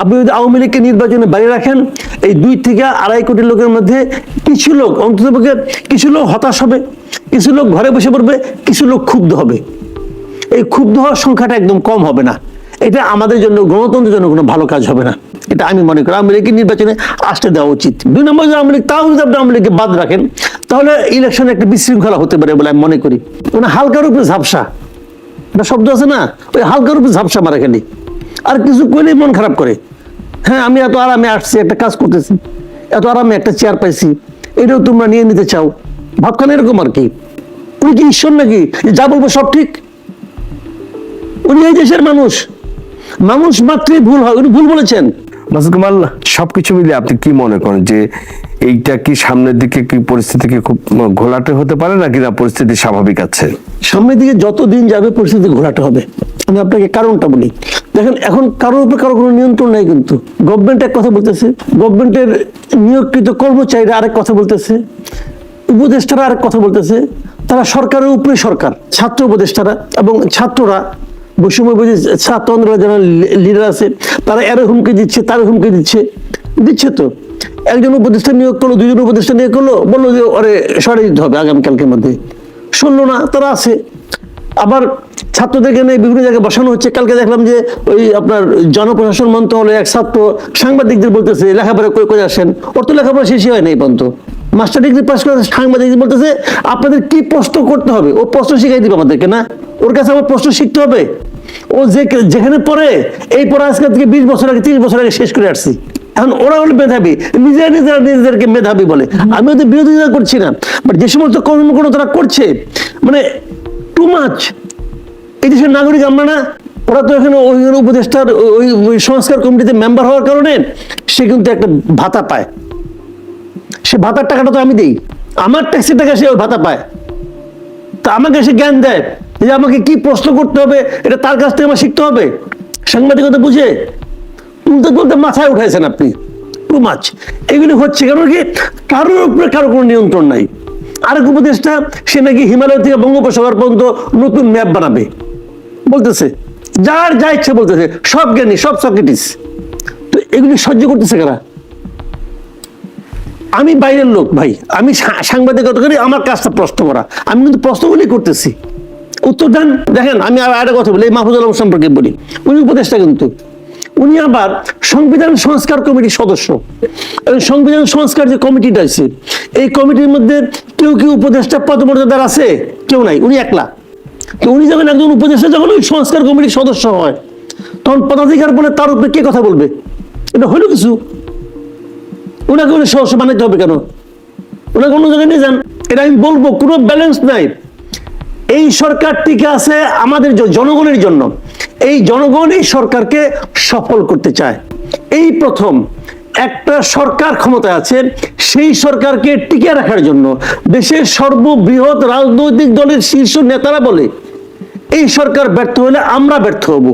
আপনি যদি আওয়ামী লীগকে নির্বাচনে বাইরে রাখেন, এই দুই থেকে আড়াই কোটি লোকের মধ্যে কিছু লোক অন্ততপক্ষে কিছু লোক হতাশ হবে, কিছু লোক ঘরে বসে পড়বে, কিছু লোক ক্ষুব্ধ হবে। এই ক্ষুব্ধ হওয়ার সংখ্যাটা একদম কম হবে না। এটা আমাদের জন্য, গণতন্ত্রের জন্য কোনো ভালো কাজ হবে না। এটা আমি মনে করি, আওয়ামী লীগের নির্বাচনে আসতে দেওয়া উচিত। দুই নম্বর যদি আওয়ামী লীগ, তাও যদি আপনি আওয়ামী লীগকে বাদ রাখেন, তাহলে ইলেকশনে একটা বিশৃঙ্খলা হতে পারে বলে আমি মনে করি। মানে হালকার উপরে ঝাপসা। একটা শব্দ আছে না? ওই হালকার উপরে ঝাপসা মারা খালি। আর কিছু করলেই মন খারাপ করে। হ্যাঁ আমি এত আরামে আসছি একটা কাজ করতেছি। এত আরামে একটা চেয়ার পাইছি এটাও তোমরা নিয়ে নিতে চাও। ভাবখান এরকম আর কি। উনি কি ঈশ্বর নাকি? যা বলব সব ঠিক? উনি এই দেশের মানুষ। মানুষ মাত্রই ভুল হয় উনি ভুল বলেছেন। মাসুদ সবকিছু মিলে আপনি কি মনে করেন যে এইটা কি সামনের দিকে কি পরিস্থিতি কি খুব ঘোলাটে হতে পারে নাকি না পরিস্থিতি স্বাভাবিক আছে? সামনের দিকে যত দিন যাবে পরিস্থিতি ঘোরাতে হবে। আমি আপনাকে কারণটা বলি। দেখেন, এখন কারোর উপরে কারও কোনো নিয়ন্ত্রণ নাই কিন্তু। গভর্নমেন্ট এক কথা বলতেছে গভর্নমেন্টের নিয়োগকৃত কর্মচারীরা আরেক কথা বলতেছে, উপদেষ্টারা আরেক কথা বলতেছে, তারা সরকারের উপরে সরকার, ছাত্র উপদেষ্টারা এবং ছাত্ররা, বৈষম্য বুঝে ছাত্র আন্দোলনের যারা লিডার আছে, তারা এর হুমকি দিচ্ছে তার হুমকি দিচ্ছে। দিচ্ছে তো। একজন উপদেষ্টা নিয়োগ করল দুজন উপদেষ্টা নিয়োগ করল, বলল যে ওরে সরে দিতে হবে আগামীকালকের মধ্যে। শুনলো না, তারা আছে। আবার ছাত্রদেরকে নিয়ে বিভিন্ন জায়গায় বসানো হচ্ছে? কালকে দেখলাম যে ওই আপনার জনপ্রশাসন মন্ত্রণালয় এক ছাত্র সাংবাদিকদের বলতেছে, লেখাপড়া কই করে আসেন? ওর তো লেখাপড়া শেষই হয় না এই পর্যন্ত মাস্টার ডিগ্রি পাস করে সাংবাদিকদের বলতেছে, আপনাদের কি প্রশ্ন করতে হবে? ও প্রশ্ন শিখাই দিবে আমাদেরকে, না? ওর কাছে আমার প্রশ্ন শিখতে হবে। ও যে যেখানে পড়ে, এই পড়া আজকে থেকে বিশ বছর আগে, তিরিশ বছর আগে শেষ করে আসছি। এখন ওরা হলো মেধাবী, নিজেরা নিজেরা নিজেদেরকে মেধাবী বলে। আমি ওদের বিরোধিতা করছি না। বাট যে সমস্ত কর্মকর্ম তারা করছে মানে টু মাচ এই দেশের নাগরিক আমরা না, ওরা তো এখানে ওই উপদেষ্টার ওই সংস্কার কমিটিতে মেম্বার হওয়ার কারণে সে কিন্তু একটা ভাতা পায়। সে ভাতার টাকাটা তো আমি দিই। আমার ট্যাক্সের টাকা সে ওই ভাতা পায়। তা আমাকে সে জ্ঞান দেয় যে আমাকে কি প্রশ্ন করতে হবে, এটা তার কাছ থেকে আমার শিখতে হবে। সাংবাদিকতা বুঝে? তুলতে তুলতে মাথায় উঠাইছেন আপনি। টু মাছ এগুলি হচ্ছে কারণ কি, কারোর উপরে কারও কোনো নিয়ন্ত্রণ নাই। আরেক উপদেশটা সে নাকি হিমালয় থেকে বঙ্গোপসাগর পর্যন্ত নতুন ম্যাপ বানাবে। বলতেছে, যার যা ইচ্ছে বলতেছে, সব জ্ঞানী, সব সক্রেটিস। তো এগুলি সহ্য করতেছে কারা? আমি বাইরের লোক ভাই, আমি সাংবাদিকতা করি আমার কাজটা প্রশ্ন করা। আমি কিন্তু প্রশ্নগুলি করতেছি। উত্তর দেন, দেখেন, আমি আর একটা কথা বলি মাহফুজ আলম সম্পর্কে বলি। উনি উপদেষ্টা কিন্তু। উনি আবার সংবিধান সংস্কার কমিটির সদস্য। এবং সংবিধান সংস্কার যে কমিটিটা আছে এই কমিটির মধ্যে কেউ কেউ উপদেষ্টা পদমর্যাদার আছে? কেউ নাই, উনি একলা। তো উনি যখন একজন উপদেষ্টা, যখন ওই সংস্কার কমিটির সদস্য হয়, তখন পদাধিকার বলে তার উপরে কে কথা বলবে? এটা হলো কিছু? ওনাকে উনি সহস্য বানাইতে হবে কেন? ওনাকে অন্য জায়গায় নিয়ে যান। এটা আমি বলব, কোনো ব্যালেন্স নাই। এই সরকার টিকে আছে আমাদের জনগণের জন্য। এই জনগণ এই সরকারকে সফল করতে চায়। এই প্রথম। একটা সরকার ক্ষমতায় আছে, সেই সরকারকে টিকে রাখার জন্য দেশের সর্ববৃহৎ রাজনৈতিক দলের শীর্ষ নেতারা বলে, এই সরকার ব্যর্থ হলে আমরা ব্যর্থ হব।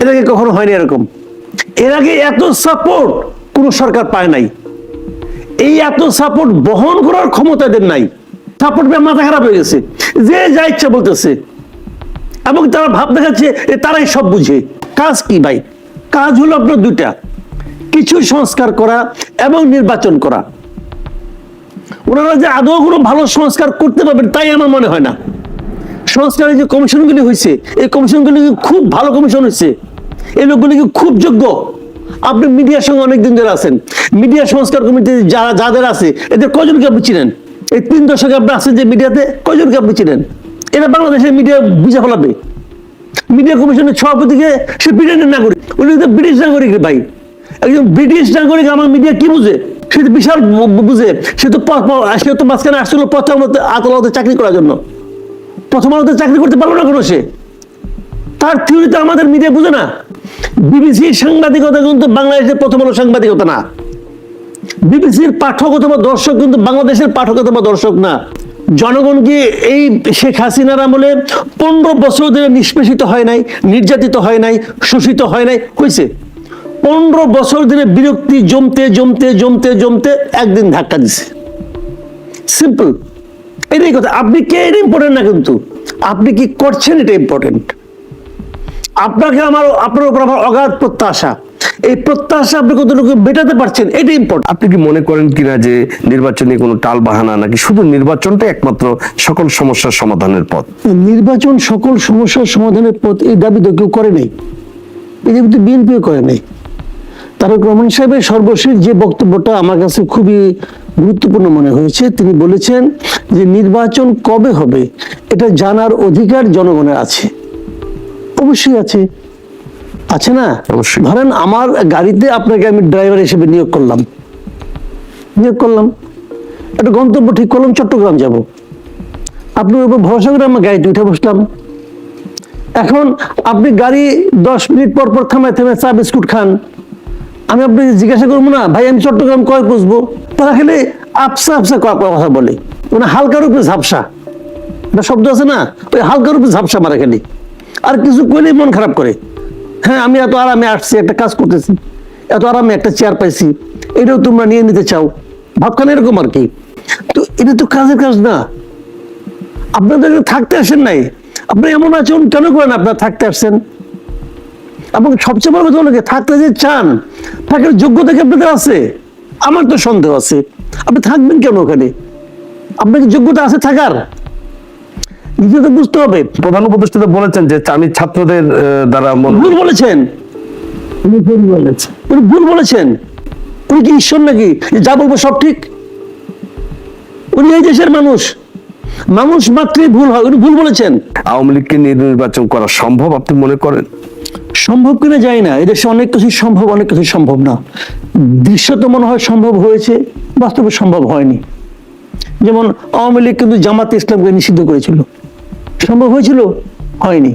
এর আগে কখনো হয়নি এরকম? এর আগে এত সাপোর্ট কোনো সরকার পায় নাই। এই এত সাপোর্ট বহন করার ক্ষমতা এদের নাই। সাপোর্ট পেয়ে মাথা খারাপ হয়ে গেছে। যে যা ইচ্ছা বলতেছে। এবং তারা ভাব দেখাচ্ছে তারাই সব বুঝে। কাজ কি ভাই? কাজ হলো আপনার দুইটা। কিছু সংস্কার করা এবং নির্বাচন করা। ওনারা যে আদৌ কোনো ভালো সংস্কার করতে পারবেন তাই আমার মনে হয় না। সংস্কারের যে কমিশনগুলি হয়েছে, এই কমিশনগুলি খুব ভালো কমিশন হয়েছে। এই লোকগুলি খুব যোগ্য। আপনি মিডিয়ার সঙ্গে অনেকদিন ধরে আছেন। মিডিয়া সংস্কার কমিটি যারা যাদের আছে, এদের কজনকে আপনি চিনেন? এই তিন দশকে আপনি আছেন যে মিডিয়াতে, কজনকে আপনি চিনেন? এরা বাংলাদেশের মিডিয়া বুঝে ফেলাবে। মিডিয়া কমিশনের সভাপতিকে সে ব্রিটেনের নাগরিক। উনি তো ব্রিটিশ নাগরিক ভাই। একজন ব্রিটিশ নাগরিক আমার মিডিয়া কি বুঝে? সে তো বিশাল বুঝে। সে তো সে তো মাঝখানে আসছিল প্রথম আদালতে চাকরি করার জন্য। প্রথম আলোতে চাকরি করতে পারল না কোনো সে। তার থিওরিতে আমাদের মিডিয়া বুঝে না। বিবিসির সাংবাদিকতা কিন্তু বাংলাদেশের প্রথম আলো সাংবাদিকতা না। বিবিসির পাঠক অথবা দর্শক কিন্তু বাংলাদেশের পাঠক অথবা দর্শক না। জনগণ কি এই শেখ হাসিনার আমলে পনেরো বছর ধরে নিষ্পেষিত হয় নাই, নির্যাতিত হয় নাই, শোষিত হয় নাই? হয়েছে পনেরো বছর ধরে বিরক্তি জমতে জমতে জমতে জমতে একদিন ধাক্কা দিছে। সিম্পল এটাই কথা। আপনি কে? এটা ইম্পর্টেন্ট না কিন্তু। আপনি কি করছেন? এটা ইম্পর্টেন্ট আপনাকে আমার আপনার উপর আমার অগাধ প্রত্যাশা। এই প্রত্যাশা আপনি কতটুকু মেটাতে পারছেন? এটা ইম্পর্টেন্ট আপনি কি মনে করেন কিনা যে নির্বাচনে কোনো টাল বাহানা নাকি শুধু নির্বাচনটা একমাত্র সকল সমস্যার সমাধানের পথ? নির্বাচন সকল সমস্যার সমাধানের পথ এই দাবি তো কেউ করে নেই। এই দাবি তো বিএনপিও করে নেই। তারক রহমান সাহেবের সর্বশেষ যে বক্তব্যটা আমার কাছে খুবই গুরুত্বপূর্ণ মনে হয়েছে তিনি বলেছেন যে নির্বাচন কবে হবে এটা জানার অধিকার জনগণের আছে। অবশ্যই আছে। আছে না। ধরেন আমার গাড়িতে আপনাকে আমি ড্রাইভার হিসেবে নিয়োগ করলাম। নিয়োগ করলাম। একটা গন্তব্য ঠিক করলাম চট্টগ্রাম যাব। আপনার উপর ভরসা করে আমার গাড়িতে উঠে বসলাম। এখন আপনি গাড়ি দশ মিনিট পর পর থামায় থামে চা বিস্কুট খান। আমি আপনাকে জিজ্ঞাসা করব না, ভাই, আমি চট্টগ্রাম কয় বসবো তারা খেলে আপসা আপসা কথা বলে। মানে হালকার উপরে ঝাপসা। একটা শব্দ আছে না? ওই হালকার উপরে ঝাপসা মারা খেলি। আর কিছু করলেই মন খারাপ করে। হ্যাঁ আমি এত আরামে আসছি, একটা কাজ করতেছি। এত আরামে একটা চেয়ার পাইছি। এটাও তোমরা নিয়ে নিতে চাও। ভাবখান এরকম আর কি। তো এটা তো কাজের কাজ না। আপনাদের থাকতে আসেন নাই। আপনি এমন আচরণ কেন করেন? আপনার থাকতে আসছেন। এবং সবচেয়ে বড় কথা হলো থাকতে যে চান থাকার যোগ্যতা কি আপনাদের আছে? আমার তো সন্দেহ আছে। আপনি থাকবেন কেন ওখানে? আপনার কি যোগ্যতা আছে থাকার? নিজে তো বুঝতে হবে। প্রধান উপদেষ্টা তো বলেছেন যে আমি ছাত্রদের দ্বারা ভুল বলেছেন। উনি ভুল বলেছেন। উনি ভুল বলেছেন। উনি কি ঈশ্বর নাকি? যে বলব সব ঠিক? উনি এই দেশের মানুষ। মানুষ মাত্রই ভুল হয়। উনি ভুল বলেছেন। আওয়ামী লীগকে নির্বাচন করা সম্ভব আপনি মনে করেন? সম্ভব কিনা যায় না। এদেশে অনেক কিছু সম্ভব, অনেক কিছু সম্ভব না। দৃশ্য তো মনে হয় সম্ভব হয়েছে, বাস্তবে সম্ভব হয়নি। যেমন আওয়ামী লীগ কিন্তু জামাতে ইসলামকে নিষিদ্ধ করেছিল। সম্ভব হয়েছিল? হয়নি।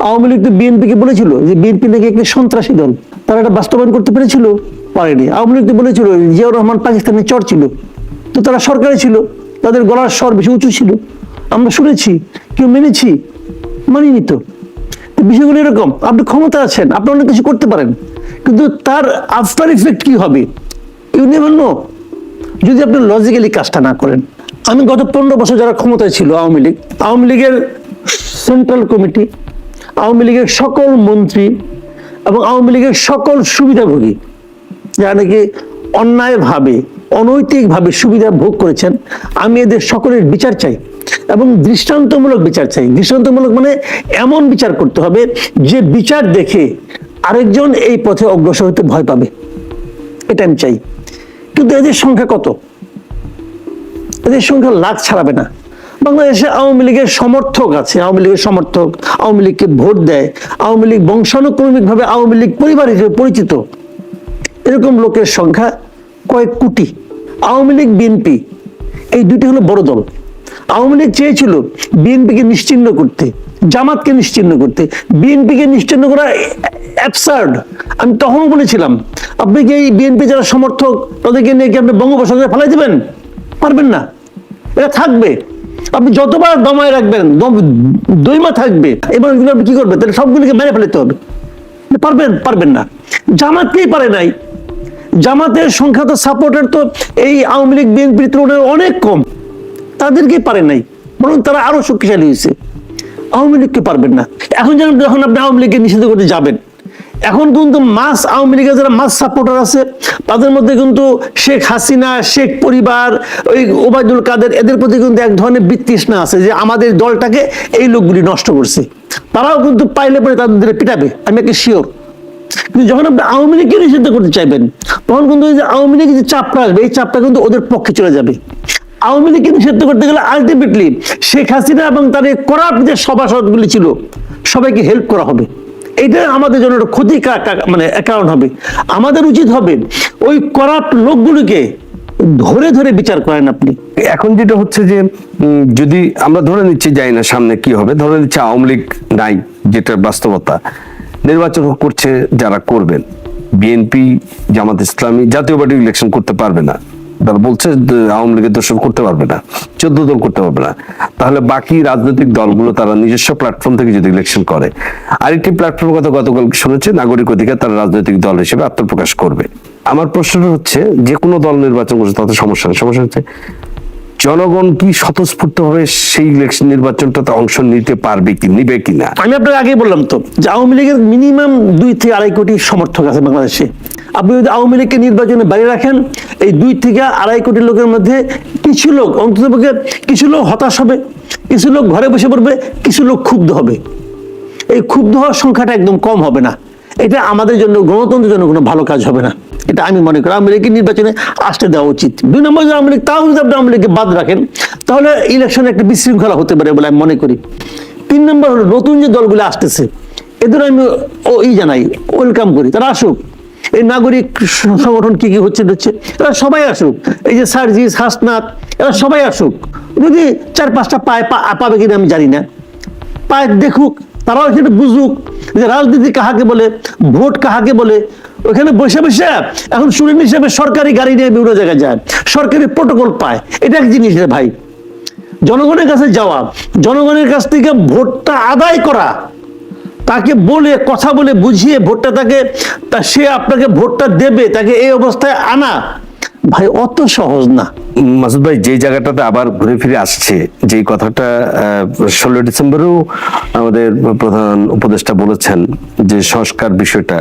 আওয়ামী লীগ তো বিএনপিকে বলেছিল যে বিএনপি নাকি একটি সন্ত্রাসী দল। তারা এটা বাস্তবায়ন করতে পেরেছিল? পারেনি। আওয়ামী লীগ তো বলেছিল জিয়াউর রহমান পাকিস্তানের চর ছিল। তো তারা সরকারে ছিল। তাদের গলার স্বর বেশি উঁচু ছিল। আমরা শুনেছি, কেউ মেনেছি, মানিনি তো তো। বিষয়গুলো এরকম। আপনি ক্ষমতা আছেন, আপনি অনেক কিছু করতে পারেন। কিন্তু তার আফটার ইফেক্ট কি হবে? ইউ যদি আপনি লজিক্যালি কাজটা না করেন। আমি গত পনেরো বছর যারা ক্ষমতায় ছিল আওয়ামী লীগ, আওয়ামী লীগের সেন্ট্রাল কমিটি আওয়ামী লীগের সকল মন্ত্রী এবং আওয়ামী লীগের সকল সুবিধাভোগী, যারা নাকি অন্যায়ভাবে, অনৈতিকভাবে সুবিধা ভোগ করেছেন, আমি এদের সকলের বিচার চাই। এবং দৃষ্টান্তমূলক বিচার চাই। দৃষ্টান্তমূলক মানে এমন বিচার করতে হবে যে বিচার দেখে আরেকজন এই পথে অগ্রসর হতে ভয় পাবে। এটা আমি চাই। কিন্তু এদের সংখ্যা কত? এদের সংখ্যা লাখ ছাড়াবে না। বাংলাদেশে আওয়ামী লীগের সমর্থক আছে, আওয়ামী লীগের সমর্থক, আওয়ামী লীগকে ভোট দেয়, আওয়ামী লীগ বংশানুক্রমিক ভাবে আওয়ামী লীগ পরিবার হিসেবে পরিচিত। এরকম লোকের সংখ্যা কয়েক কোটি। আওয়ামী লীগ, বিএনপি, এই দুটি হলো বড় দল। আওয়ামী লীগ চেয়েছিল বিএনপিকে নিশ্চিহ্ন করতে, জামাতকে নিশ্চিহ্ন করতে। বিএনপিকে নিশ্চিহ্ন করা অ্যাবসার্ড আমি তখনও বলেছিলাম, আপনি কি এই বিএনপি যারা সমর্থক, তাদেরকে নিয়ে কি আপনি বঙ্গোপসাগরে ফেলাই দেবেন? পারবেন না। এটা থাকবে। আপনি যতবার দমায় রাখবেন দইমা থাকবে। এবার এগুলো আপনি কি করবেন? তাহলে সবগুলিকে মেরে ফেলতে হবে। পারবেন পারবেন না। জামাতকেই পারে নাই। জামাতের সংখ্যা তো সাপোর্টের তো এই আওয়ামী লীগ, বিএনপির তুলনায় অনেক কম। তাদেরকে পারে নাই, বরং তারা আরও শক্তিশালী হয়েছে। আওয়ামী লীগকে পারবেন না। এখন যেন যখন আপনি আওয়ামী লীগকে নিষিদ্ধ করতে যাবেন, এখন কিন্তু মাস আওয়ামী লীগের যারা মাস সাপোর্টার আছে, তাদের মধ্যে কিন্তু শেখ হাসিনা, শেখ পরিবার, ওই ওবায়দুল কাদের, এদের প্রতি কিন্তু এক ধরনের বিতৃষ্ণা আছে যে আমাদের দলটাকে এই লোকগুলি নষ্ট করছে। তারাও কিন্তু পাইলে পরে তাদের পিটাবে, আমি একটা শিওর কিন্তু যখন আপনি আওয়ামী লীগকে নিষিদ্ধ করতে চাইবেন, তখন কিন্তু ওই যে আওয়ামী লীগের যে চাপটা আসবে, এই চাপটা কিন্তু ওদের পক্ষে চলে যাবে। আওয়ামী লীগকে নিষিদ্ধ করতে গেলে আলটিমেটলি শেখ হাসিনা এবং তার এই করাপ্ট যে সভাসদগুলি ছিল, সবাইকে হেল্প করা হবে। এটা আমাদের জন্য একটা ক্ষতি মানে অ্যাকাউন্ট হবে। আমাদের উচিত হবে ওই করাপ্ট লোকগুলিকে ধরে ধরে বিচার করেন আপনি। এখন যেটা হচ্ছে যে যদি আমরা ধরে নিচ্ছি, যাই না সামনে কি হবে, ধরে নিচ্ছি আওয়ামী লীগ নাই যেটা বাস্তবতা। নির্বাচন করছে যারা করবেন। বিএনপি, জামাত ইসলামী, জাতীয় পার্টি ইলেকশন করতে পারবে না। তারা বলছে আওয়ামী লীগের দর্শন করতে পারবে না, চোদ্দ দল করতে পারবে না। তাহলে বাকি রাজনৈতিক দলগুলো তারা নিজস্ব প্ল্যাটফর্ম থেকে যদি ইলেকশন করে, আরেকটি প্ল্যাটফর্মের কথা গতকাল শুনেছে নাগরিক অধিকার তারা রাজনৈতিক দল হিসেবে আত্মপ্রকাশ করবে। আমার প্রশ্নটা হচ্ছে, যে কোনো দল নির্বাচন করছে তাতে সমস্যা সমস্যা হচ্ছে জনগণ কি স্বতঃস্ফূর্তভাবে সেই ইলেকশন নির্বাচনটাতে অংশ নিতে পারবে কি, নিবে কিনা? আমি আপনাকে আগেই বললাম তো যে আওয়ামী লীগের মিনিমাম দুই থেকে আড়াই কোটি সমর্থক আছে বাংলাদেশে। আপনি যদি আওয়ামী লীগকে নির্বাচনে বাইরে রাখেন, এই দুই থেকে আড়াই কোটি লোকের মধ্যে কিছু লোক অন্তত কিছু লোক হতাশ হবে, কিছু লোক ঘরে বসে পড়বে, কিছু লোক ক্ষুব্ধ হবে। এই ক্ষুব্ধ হওয়ার সংখ্যাটা একদম কম হবে না। এটা আমাদের জন্য, গণতন্ত্রের জন্য কোনো ভালো কাজ হবে না। এটা আমি মনে করি আওয়ামী লীগের নির্বাচনে আসতে দেওয়া উচিত। দুই নম্বর যদি আওয়ামী লীগ, তাও যদি আপনি আওয়ামী লীগকে বাদ রাখেন, তাহলে ইলেকশনে একটা বিশৃঙ্খলা হতে পারে বলে আমি মনে করি। তিন নম্বর হলো নতুন যে দলগুলো আসতেছে এদের আমি ও ই জানাই ওয়েলকাম করি। তারা আসুক। এই নাগরিক সংগঠন কি কি হচ্ছে হচ্ছে, এরা সবাই আসুক। এই যে সার্জিস, হাসনাত, এরা সবাই আসুক। যদি চার পাঁচটা পায় পাবে কিনা আমি জানি না। পায় দেখুক, তারাও সেটা বুঝুক যে রাজনীতি কাহাকে বলে, ভোট কাহাকে বলে ওখানে বসে বসে এখন স্টুডেন্ট হিসেবে সরকারি গাড়ি নিয়ে বিভিন্ন জায়গায় যায়। সরকারি প্রোটোকল পায়। এটা এক জিনিস রে ভাই। জনগণের কাছে যাওয়া, জনগণের কাছ থেকে ভোটটা আদায় করা, তাকে বলে, কথা বলে বুঝিয়ে ভোটটা তাকে, তা সে আপনাকে ভোটটা দেবে, তাকে এই অবস্থায় আনা, ভাই অত সহজ না। মাসুদ ভাই, যে জায়গাটাতে আবার ঘুরে ফিরে আসছে যে কথাটা ষোলো ডিসেম্বরেও আমাদের প্রধান উপদেষ্টা বলেছেন যে সংস্কার বিষয়টা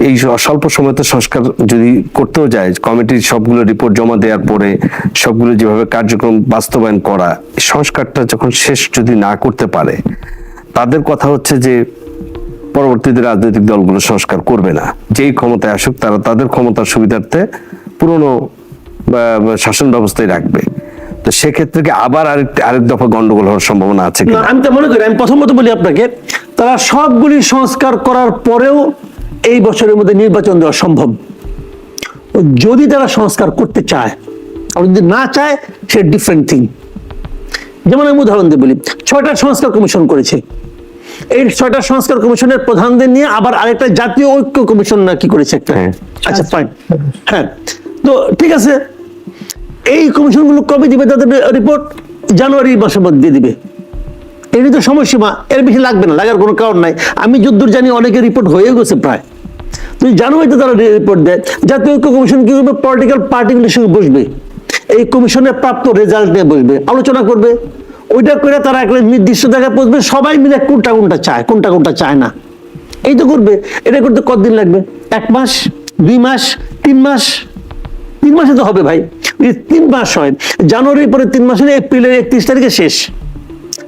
এই স্বল্প সময়তে সংস্কার যদি করতেও যায় কমিটির সবগুলো রিপোর্ট জমা দেওয়ার পরে সবগুলো যেভাবে কার্যক্রম বাস্তবায়ন করা সংস্কারটা যখন শেষ যদি না করতে পারে তাদের কথা হচ্ছে যে পরবর্তীতে রাজনৈতিক দলগুলো সংস্কার করবে না। যেই ক্ষমতায় আসুক তারা তাদের ক্ষমতার সুবিধার্থে পুরনো শাসন ব্যবস্থায় রাখবে। তো সেক্ষেত্রে কি আবার আরেক আরেক দফা গন্ডগোল হওয়ার সম্ভাবনা আছে আমি তো মনে করি আমি প্রথমত বলি আপনাকে তারা সবগুলি সংস্কার করার পরেও এই বছরের মধ্যে নির্বাচন দেওয়া সম্ভব। যদি তারা সংস্কার করতে চায় আর যদি না চায় সে ডিফারেন্ট থিং যেমন আমি উদাহরণ দিয়ে বলি ছয়টা সংস্কার কমিশন করেছে। এই ছয়টা সংস্কার কমিশনের প্রধানদের নিয়ে আবার আরেকটা জাতীয় ঐক্য কমিশন না কি করেছে একটা। হ্যাঁ। আচ্ছা ফাইন হ্যাঁ। তো ঠিক আছে। এই কমিশনগুলো কবে দিবে তাদের রিপোর্ট জানুয়ারি মাসের মধ্যে দিয়ে দিবে। এরই তো সময়সীমা। এর বেশি লাগবে না লাগার কোনো কারণ নাই। আমি যদ্দূর জানি অনেকের রিপোর্ট হয়ে গেছে প্রায়। তুই জানুয়ারিতে তারা রিপোর্ট দেয়। জাতীয় ঐক্য কমিশন কি করবে? পলিটিক্যাল পার্টিগুলোর সঙ্গে বসবে। এই কমিশনের প্রাপ্ত রেজাল্ট নিয়ে বসবে। আলোচনা করবে। ওইটা করে তারা একটা নির্দিষ্ট জায়গায় পৌঁছবে। সবাই মিলে কোনটা কোনটা চায়, কোনটা কোনটা চায় না। এই তো করবে। এটা করতে কতদিন লাগবে? এক মাস? দুই মাস? তিন মাস? তিন মাসে তো হবে ভাই। তিন মাস হয়, জানুয়ারির পরে তিন মাস এপ্রিলের একত্রিশ তারিখে শেষ।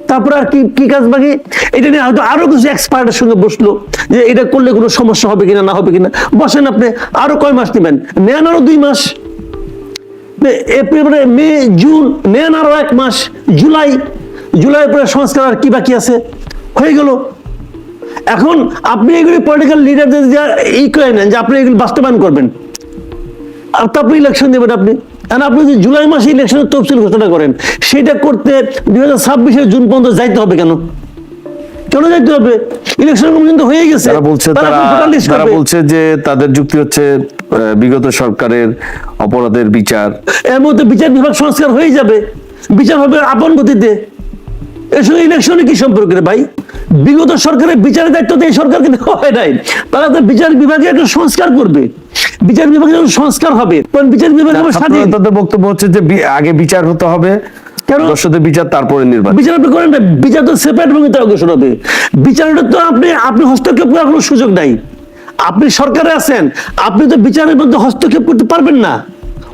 তারপর আর কি কি কাজ বাকি? এটা নিয়ে হয়তো আরও কিছু এক্সপার্টের সঙ্গে বসল যে এটা করলে কোনো সমস্যা হবে কিনা, না হবে কিনা। বসেন আপনি, আরও কয় মাস নেবেন? নেন আরও দুই মাস। এপ্রিল পরে মে, জুন, নেন আরও এক মাস। জুলাই জুলাই পরে সংস্কার আর কি বাকি আছে? হয়ে গেল। এখন আপনি এগুলি পলিটিক্যাল লিডারদের এই করে নেন যে আপনি এগুলি বাস্তবায়ন করবেন। আর তারপরে ইলেকশন দেবেন আপনি। আর আপনি যদি জুলাই মাসে ইলেকশনের তফসিল ঘোষণা করেন সেটা করতে দুই হাজার ছাব্বিশের জুন পর্যন্ত যাইতে হবে কেন? কেন যাইতে হবে? ইলেকশন হয়ে গেছে। তারা বলছে তারা। বলছে যে তাদের যুক্তি হচ্ছে বিগত সরকারের অপরাধের বিচার। এর মধ্যে বিচার বিভাগ সংস্কার হয়ে যাবে। বিচার হবে আপন গতিতে। এর সঙ্গে ইলেকশনে কি সম্পর্ক ভাই? বিগত সরকারের বিচারের দায়িত্ব তো এই সরকারকে দেওয়া হয় নাই। তারা তো বিচার বিভাগে একটা সংস্কার করবে। বিচার বিভাগে যখন সংস্কার হবে। তখন বিচার বিভাগ স্বাধীন? তাদের বক্তব্য হচ্ছে যে আগে বিচার হতে হবে কেন? দর্শকদের বিচার তারপরে নির্বাচন। বিচার আপনি করেন না বিচার তো সেপারেট ভূমিতে অগ্রসর হবে। বিচারটা তো আপনি আপনি হস্তক্ষেপ করার কোনো সুযোগ নাই। আপনি সরকারে আছেন আপনি তো বিচারের মধ্যে হস্তক্ষেপ করতে পারবেন না।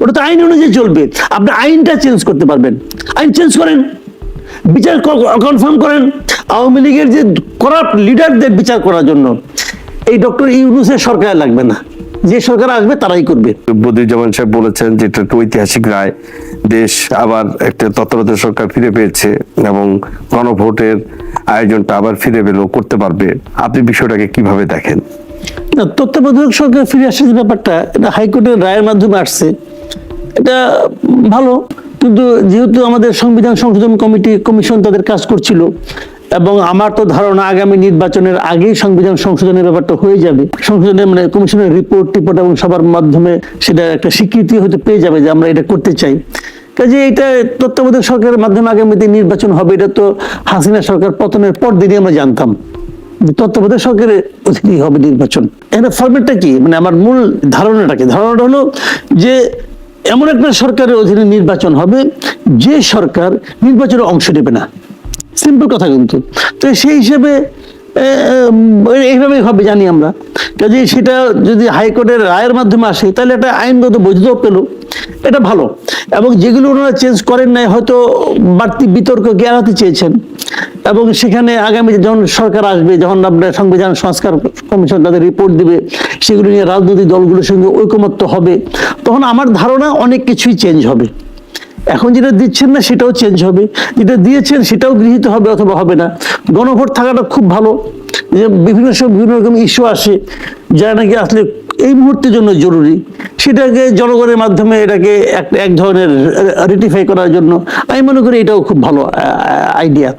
ওটা তো আইন অনুযায়ী চলবে। আপনি আইনটা চেঞ্জ করতে পারবেন। আইন চেঞ্জ করেন। বিচার কনফার্ম করেন। আওয়ামী লীগের যে করাপ্ট লিডারদের বিচার করার জন্য এই ডক্টর ইউনুসের সরকার লাগবে না। যে সরকার আসবে তারাই করবে। বদিউজ্জামান সাহেব বলেছেন যে এটা একটা ঐতিহাসিক রায়। দেশ আবার একটা তত্ত্বাবধায়ক সরকার ফিরে পেয়েছে এবং গণভোটের আয়োজনটা আবার ফিরে পেলেও করতে পারবে। আপনি বিষয়টাকে কীভাবে দেখেন? না তত্ত্বাবধায়ক সরকার ফিরে আসে যে ব্যাপারটা এটা হাইকোর্টের রায়ের মাধ্যমে আসছে। এটা ভালো। কিন্তু যেহেতু আমাদের সংবিধান সংশোধন কমিটি, কমিশন তাদের কাজ করছিল এবং আমার তো ধারণা আগামী নির্বাচনের আগেই সংবিধান সংশোধনের ব্যাপারটা হয়ে যাবে। সংশোধনের মানে কমিশনের রিপোর্ট টিপোর্ট এবং সবার মাধ্যমে সেটা একটা স্বীকৃতি হয়তো পেয়ে যাবে যে আমরা এটা করতে চাই। কাজে এটা তত্ত্বাবধায়ক সরকারের মাধ্যমে আগামীতে নির্বাচন হবে, এটা তো হাসিনা সরকার পতনের পর দিনই আমরা জানতাম তত্ত্বাবধায়ক সরকারের অধীনেই হবে নির্বাচন। এখানে ফরম্যাটটা কি? মানে আমার মূল ধারণাটা কি? ধারণাটা হলো যে এমন একটা সরকারের অধীনে নির্বাচন হবে, যে সরকার নির্বাচনে অংশ নেবে না। সিম্পল কথা কিন্তু। তো সেই হিসেবে এইভাবেই হবে, জানি আমরা। কাজে সেটা যদি হাইকোর্টের রায়ের মাধ্যমে আসে, তাহলে এটা আইনগত বৈধতাও পেল। এটা ভালো। এবং যেগুলো ওনারা চেঞ্জ করেন নাই, হয়তো বাড়তি বিতর্ককে এড়াতে চেয়েছেন। এবং সেখানে আগামী যখন সরকার আসবে, যখন আপনার সংবিধান সংস্কার কমিশন তাদের রিপোর্ট দিবে, সেগুলো নিয়ে রাজনৈতিক দলগুলোর সঙ্গে ঐকমত্য হবে, তখন আমার ধারণা অনেক কিছুই চেঞ্জ হবে। এখন যেটা দিচ্ছেন না, সেটাও চেঞ্জ হবে। যেটা দিয়েছেন, সেটাও গৃহীত হবে অথবা হবে না। গণভোট থাকাটা খুব ভালো। যে বিভিন্ন সব বিভিন্ন রকম ইস্যু আসে, যারা নাকি আসলে এই মুহূর্তের জন্য জরুরি, সেটাকে জনগণের মাধ্যমে এটাকে এক এক ধরনের রেটিফাই করার জন্য। আমি মনে করি এটাও খুব ভালো আইডিয়া